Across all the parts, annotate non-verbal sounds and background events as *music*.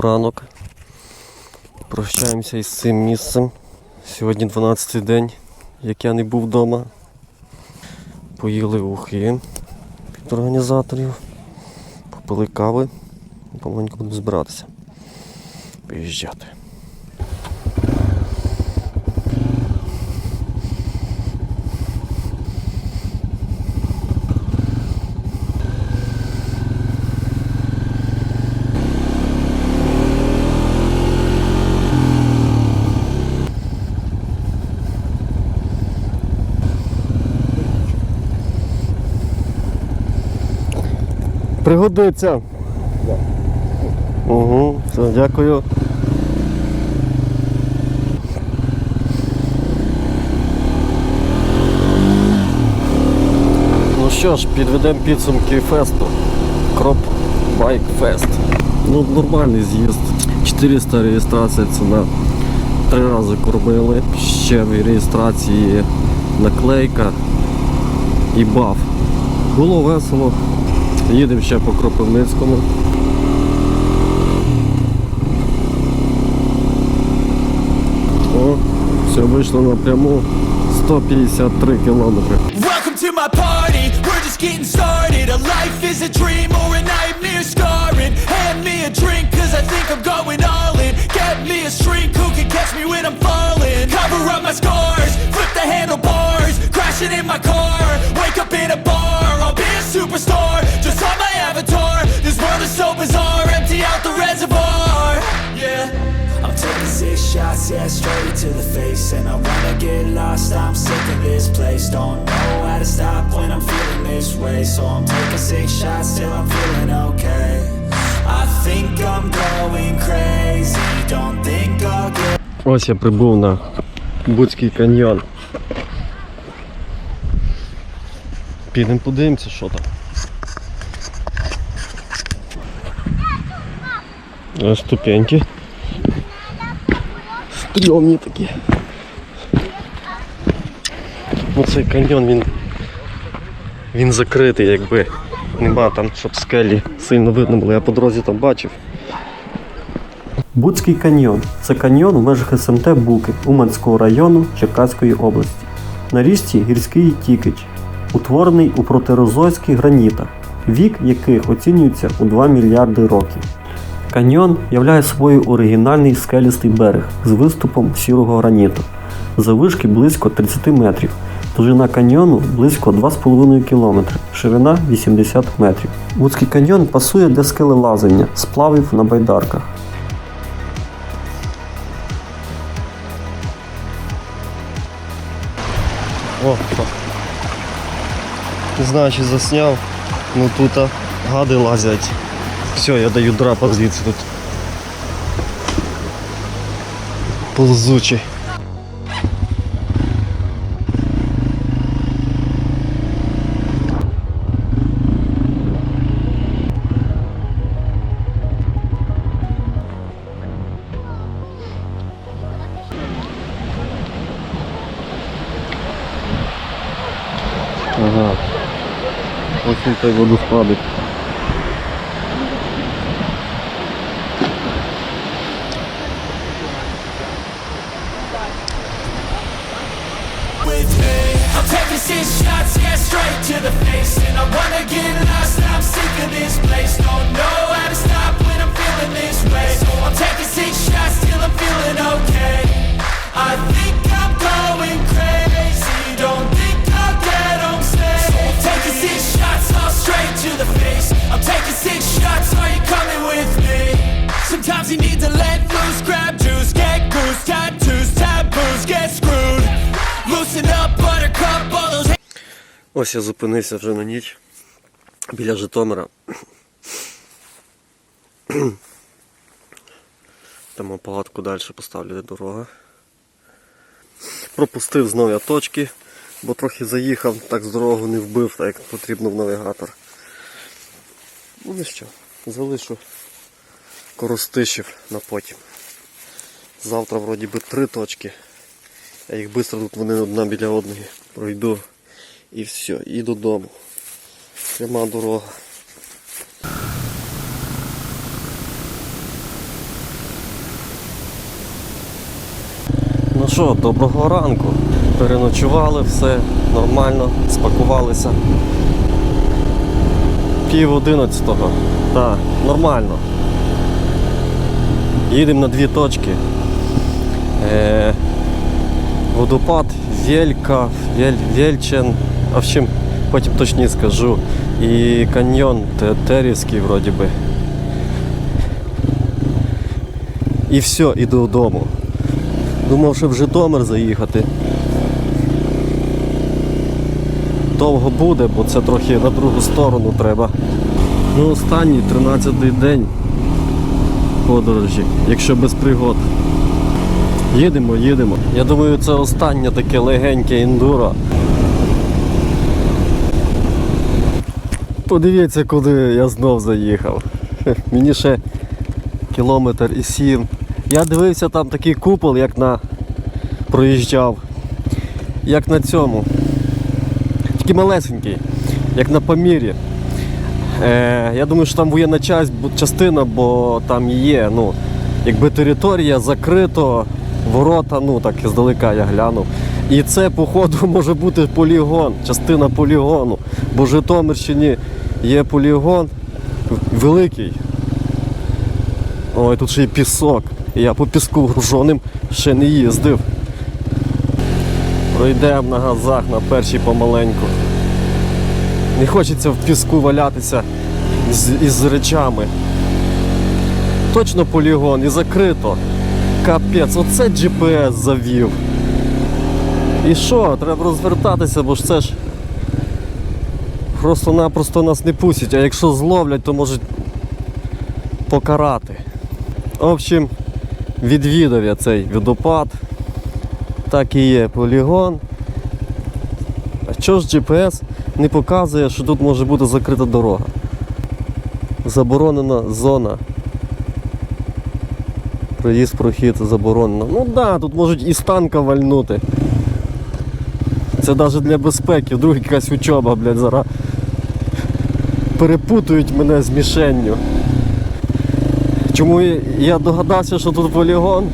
Ранок. Прощаємося із цим місцем. Сьогодні 12-й день, як я не був вдома. Поїли ухи від організаторів, попили кави. Помаленьку будемо збиратися. Пригодиться. Угу, все, дякую. Ну що ж, підведемо підсумки фесту. Кроп Байк Фест. Ну, нормальний з'їзд. 400 реєстрація ціна. Три рази кормили. Ще в реєстрації наклейка і баф. Було весело. Їдемо ще по Кропивницькому. О, все вийшло напряму 153 кілометри. Welcome to my party, we're just getting started A life is a dream or a nightmare scarring Hand me a drink cause I think I'm going all in Get me a shrink who can catch me when I'm falling Cover up my scars, flip the handlebars Crashing in my car, wake up in a bar I'll be a superstar, just on my avatar This world is so bizarre, empty out the reservoir Yeah I'm taking six shots, yeah, straight to the face And I wanna get lost, I'm sick of this place Don't know how to stop when I'm feeling this way So I'm taking six shots till I'm feeling okay I think I'm going crazy Don't think I'll get Ось я прибув на Буцький каньйон. Підемо подивимося, що там. Ступеньки. Стрьомні такі. Ну цей каньйон він. Він закритий, якби. Нема там, щоб скелі сильно видно було. Я по дорозі там бачив. Буцький каньйон це каньйон в межах СМТ Буки Уманського району Черкаської області. На річці гірський Тікич, утворений у протерозойських гранітах, вік яких оцінюється у 2 мільярди років. Каньйон являє собою оригінальний скелістий берег з виступом сірого граніту, завишки близько 30 метрів, довжина каньйону близько 2,5 км, ширина 80 метрів. Буцький каньйон пасує для скелелазання, сплавів на байдарках. О. Не знаю, чи засняв, ну тут а, гади лазять. Все, я даю драпа звідси тут. Ползучий. Feeling okay. I think I'm going crazy Taking six shots, are you coming with me? Sometimes you need to let loose, grab juice, get goose, tattoos, taboos, get screwed Loosen up, buttercup, all those Ось я зупинився вже на ніч біля Житомира. Там палатку далі поставлю де дорога. Пропустив знову я точки, бо трохи заїхав, так з дорогу не вбив, так як потрібно в навігатор. Ну, Буде що? Залишу коростишів на потім. Завтра вроді би три точки. Я їх швидко тут вони одна біля одної. Пройду і все, і додому. Пряма дорога. Ну що, доброго ранку. Переночували все, нормально, спакувалися. Пів одинадцятого. Так, нормально. Їдемо на дві точки. Е, водопад Велька, Вель, Вельчен, а в чим потім точніше скажу. І каньйон Тетерівський вроді би. І все, іду додому. Думав, що в Житомир заїхати. Довго буде, бо це трохи на другу сторону треба. Ну, останній 13-й день подорожі, якщо без пригод. Їдемо, їдемо. Я думаю, це останнє таке легеньке ендуро. Подивіться, куди я знов заїхав. *laughs* Мені ще кілометр і сім. Я дивився там такий купол, як на проїжджав. Як на цьому. Такий малесенький, як на Памірі. Е, я думаю, що там воєнна часть, частина, бо там є, ну, якби територія закрито, ворота, ну так здалека я глянув. І це, походу, *laughs* може бути полігон, частина полігону. Бо в Житомирщині є полігон великий. Ой, тут ще й пісок. Я по піску гружоним ще не їздив. Пройдемо на газах на першій помаленьку. Не хочеться в піску валятися з, із речами. Точно полігон і закрито. Капець, оце GPS завів. І що, треба розвертатися, бо ж це ж просто-напросто нас не пустять, а якщо зловлять, то можуть покарати. В общем, відвідав я цей водопад. Так і є полігон. А чого ж GPS не показує, що тут може бути закрита дорога? Заборонена зона. Проїзд, прохід заборонено. Ну так, да, тут можуть і з танка вальнути. Це навіть для безпеки, вдруг якась учоба, блядь, зараз перепутують мене з мішенню. Чому я догадався, що тут полігон?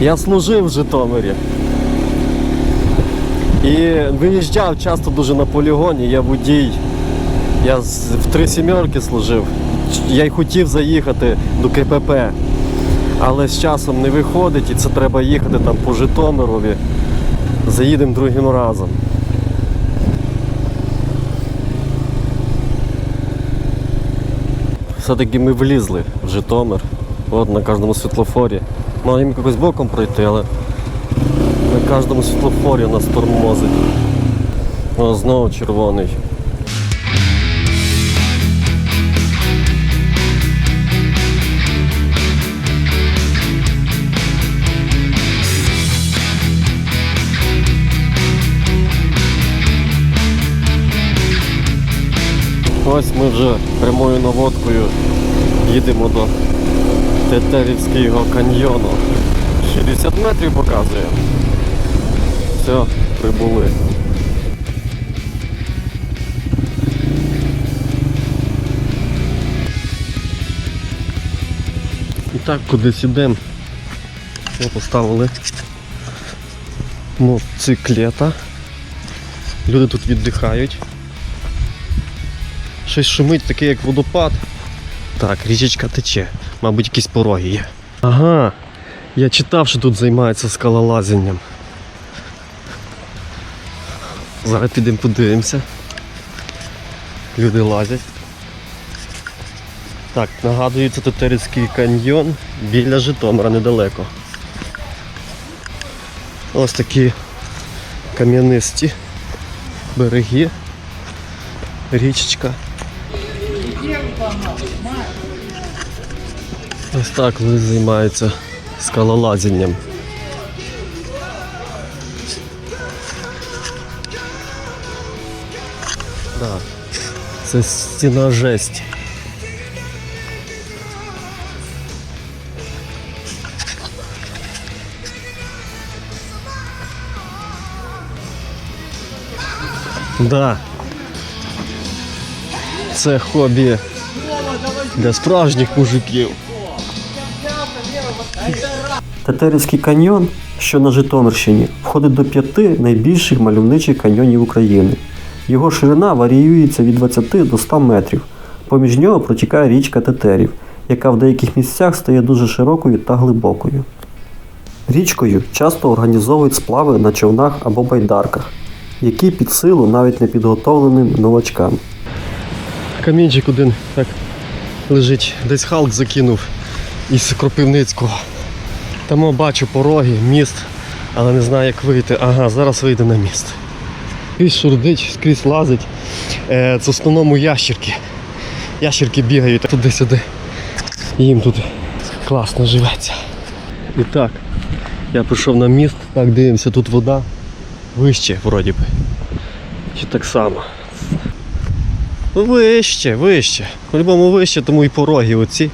Я служив в Житомирі. І виїжджав часто дуже на полігоні, я водій. Я в три сімерки служив. Я й хотів заїхати до КПП. Але з часом не виходить і це треба їхати там по Житомирові. Заїдемо другим разом. Все-таки ми влізли в Житомир. От на кожному світлофорі. Маємо якось боком пройти, але кожному світлофорі нас тормозить. О, знову червоний. Ось ми вже прямою наводкою їдемо до Тетерівського каньйону. 60 метрів показує. Все, прибули. І так, кудись ідемо. Ми поставили мотоциклета. Люди тут віддихають. Щось шумить таке, як водопад. Так, річечка тече. Мабуть, якісь пороги є. Ага. Я читав, що тут займаються скалолазінням. Зараз підемо подивимося. Люди лазять. Так, нагадую, це Тетерівський каньйон біля Житомира недалеко. Ось такі кам'янисті береги, річечка. Ось так люди займаються скалолазінням. Це стіна жесть. Да. Це хобі для справжніх мужиків. Тетерівський каньйон, що на Житомирщині, входить до п'яти найбільших мальовничих каньйонів України. Його ширина варіюється від 20 до 100 метрів. Поміж нього протікає річка Тетерів, яка в деяких місцях стає дуже широкою та глибокою. Річкою часто організовують сплави на човнах або байдарках, які під силу навіть непідготовленим новачкам. Камінчик один так лежить. Десь Халк закинув із Кропивницького. Там о, бачу пороги, міст, але не знаю як вийти. Ага, зараз вийде на міст. Скрізь шурдить, скрізь лазить. Е, Це в основному ящірки. Ящірки бігають туди-сюди. Їм тут класно живеться. І так, я прийшов на міст, так дивимося, тут вода вище вроді би. Чи так само. Вище, вище. По-любому вище, тому і пороги оці,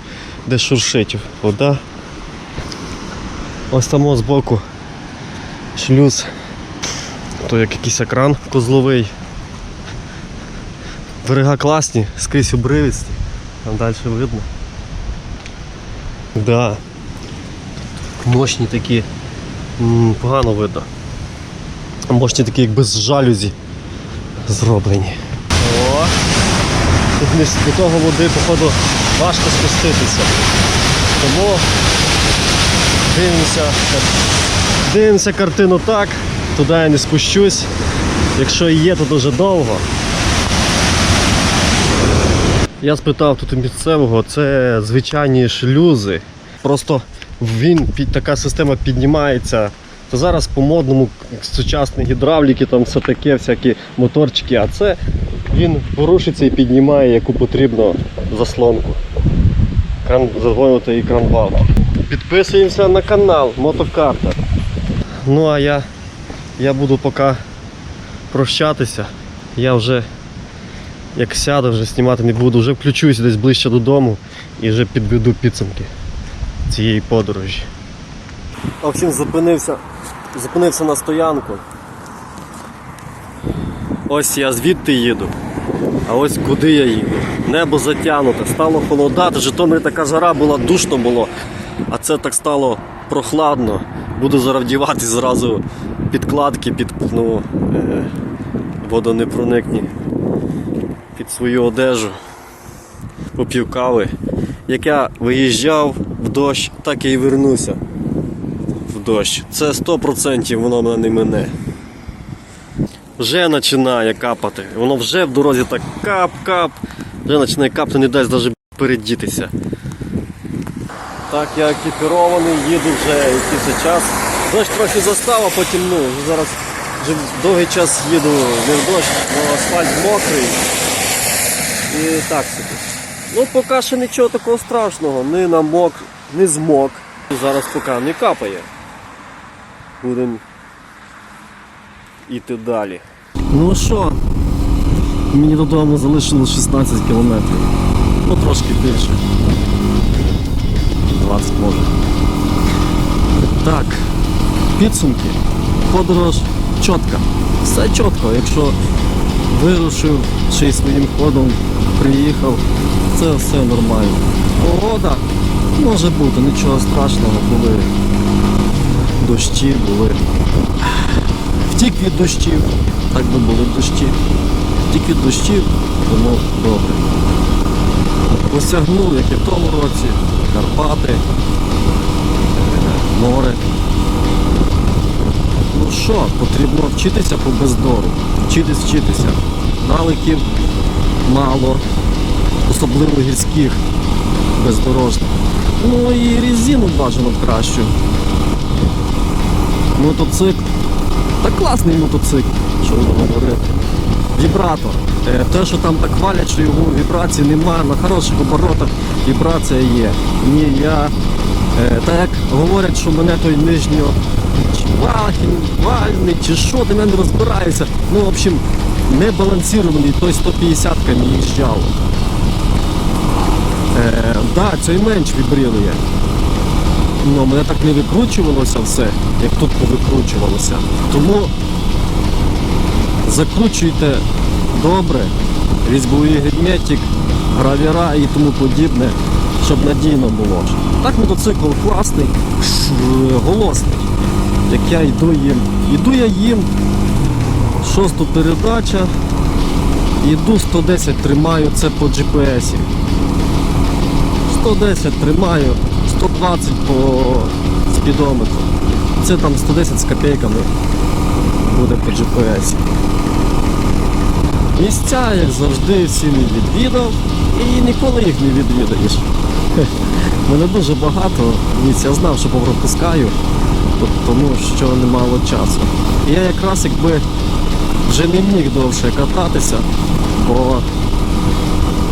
де шуршить вода. Ось там ось збоку шлюз. То як якийсь екран козловий. Берега класні, скрізь обривисті. Там далі видно. Да. Мощні такі. Погано видно. Мощні такі, як без жалюзі зроблені. О! Тут не до того води, походу, важко спуститися. Тому дивимося, дивимося картину так, туди я не спущусь. Якщо є, то дуже довго. Я спитав тут місцевого, це звичайні шлюзи. Просто він під така система піднімається. То зараз по модному сучасні гідравліки, там все таке, всякі моторчики, а це він порушиться і піднімає яку потрібно заслонку. Кран задвоювати і кранвал. Підписуємося на канал Мотокарта. Ну а я, я буду поки прощатися. Я вже як сяду, вже знімати не буду, вже включусь десь ближче додому і вже підведу підсумки цієї подорожі. В общем, зупинився, зупинився на стоянку. Ось я звідти їду. А ось куди я їду. Небо затягнуте, стало холодати. Житомирі така жара була, душно було. А це так стало прохладно. Буду зараз вдівати зразу підкладки під ну, е, водонепроникні під свою одежу. Попів кави. Як я виїжджав в дощ, так і вернуся в дощ. Це 100% воно мене не мине вже починає капати. Воно вже в дорозі так кап-кап. Вже починає капати, не дасть навіть передітися. Так, я екіпірований, їду вже якийсь час. Дощ трохи застав, а потім ну, зараз вже довгий час їду не в дощ, але асфальт мокрий. І так собі. Ну поки що нічого такого страшного, не намок, не змок. Зараз поки не капає. Будемо іти далі. Ну що, мені додому залишилось 16 кілометрів. Ну трошки більше. 20 може. Так, підсумки. Подорож чітка. Все чітко. Якщо вирушив ще й своїм ходом, приїхав, це все нормально. Погода може бути, нічого страшного, були дощі, були втік від дощів, так би були дощі. Втік від дощів, тому добре. Осягнув, як і в тому році, Карпати, море. Ну що, потрібно вчитися по бездору. Вчитись, вчитися. Навиків мало, особливо гірських бездорожних. Ну і резину бажано кращу. Мотоцикл. Та класний мотоцикл, що ви говорити. Вібратор. Е, Те, що там так хвалять, що його вібрації немає, на хороших оборотах вібрація є. Ні, я е, так говорять, що мене той нижньо вахін, вальний, чи що, ти мене не розбираєшся. Ну, в общем, не балансірований, той 150 мені їжджав. Е, да, цей менш вібрилує. Ну, мене так не викручувалося все, як тут повикручувалося. Тому закручуйте добре, різьбовий герметик, гравіра і тому подібне, щоб надійно було. Так мотоцикл класний, голосний. Як я йду їм. Йду я їм, шосту передача, йду 110 тримаю, це по GPS. 110 тримаю, 120 по спідометру. Це там 110 з копійками буде по GPS. Місця, як завжди, всі не відвідав і ніколи їх не відвідаєш. *laughs* Мене дуже багато місць, я знав, що пропускаю, т- тому що немало часу. Я якраз якби вже не міг довше кататися, бо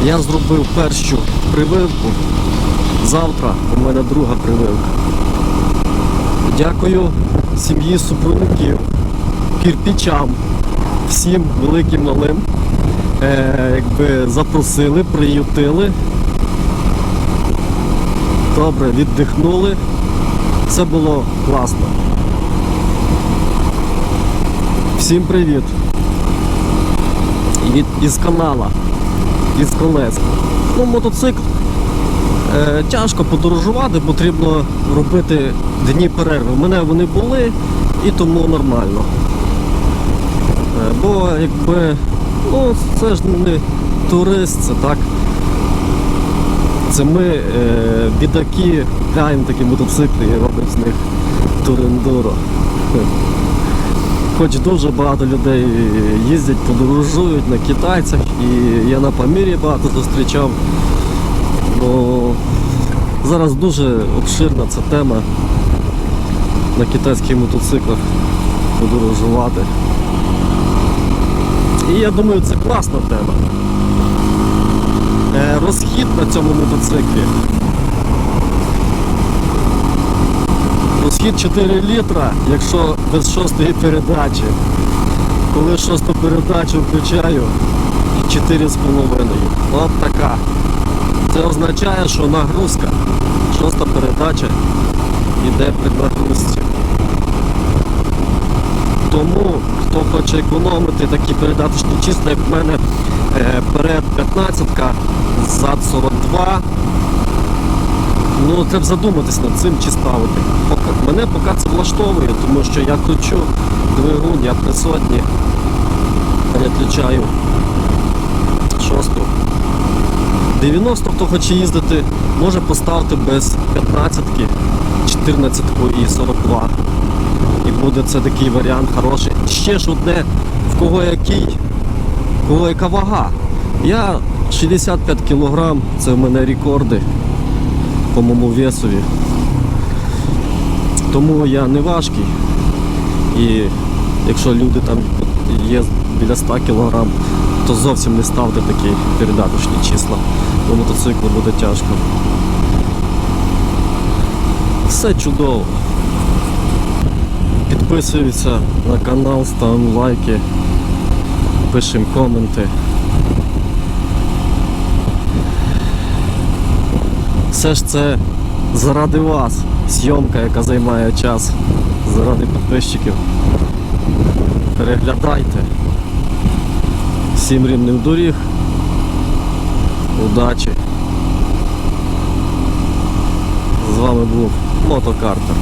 я зробив першу прививку. Завтра у мене друга прививка. Дякую сім'ї супрунників, кірпічам, всім великим малим. Е, якби запросили, приютили. Добре, віддихнули. Все було класно. Всім привіт. Від, із канала, із колес. Ну, мотоцикл. Е, тяжко подорожувати, потрібно робити дні перерви. У мене вони були і тому нормально. Е, бо якби, ну це ж не турист, це так. Це ми, е, бідаки, гаємо такі мотоцикли і робимо з них турендуро. Хоч дуже багато людей їздять, подорожують на китайцях, і я на Памірі багато зустрічав. Ну, зараз дуже обширна ця тема на китайських мотоциклах подорожувати. І я думаю, це класна тема. Розхід на цьому мотоциклі. Розхід 4 літра, якщо без шостої передачі. Коли шосту передачу включаю, 4,5. От така. Це означає, що нагрузка, шоста передача йде при нагрузці. Тому, хто хоче економити такі передаточні числа, як в мене е, перед 15 зад 42. Ну, треба задуматись над цим чи ставити. Мене поки це влаштовує, тому що я кручу двигун, я при сотні переключаю шосту. 90 хто хоче їздити, може поставити без 15-ки, 14 і 42. І буде це такий варіант хороший. Ще ж одне, в кого який, в кого яка вага. Я 65 кг, це в мене рекорди по моєму весові. Тому я не важкий. І якщо люди там є біля 100 кг, то зовсім не ставте такі передаточні числа. Бо мотоциклу буде тяжко. Все чудово. Підписуються на канал, ставимо лайки, пишемо коменти. Все ж це заради вас. Зйомка, яка займає час. Заради підписчиків. Переглядайте. Всім рівних доріг. Удачі. З вами був Мотокартер.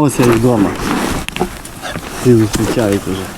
Ось я і вдома. Всі зустрічають уже.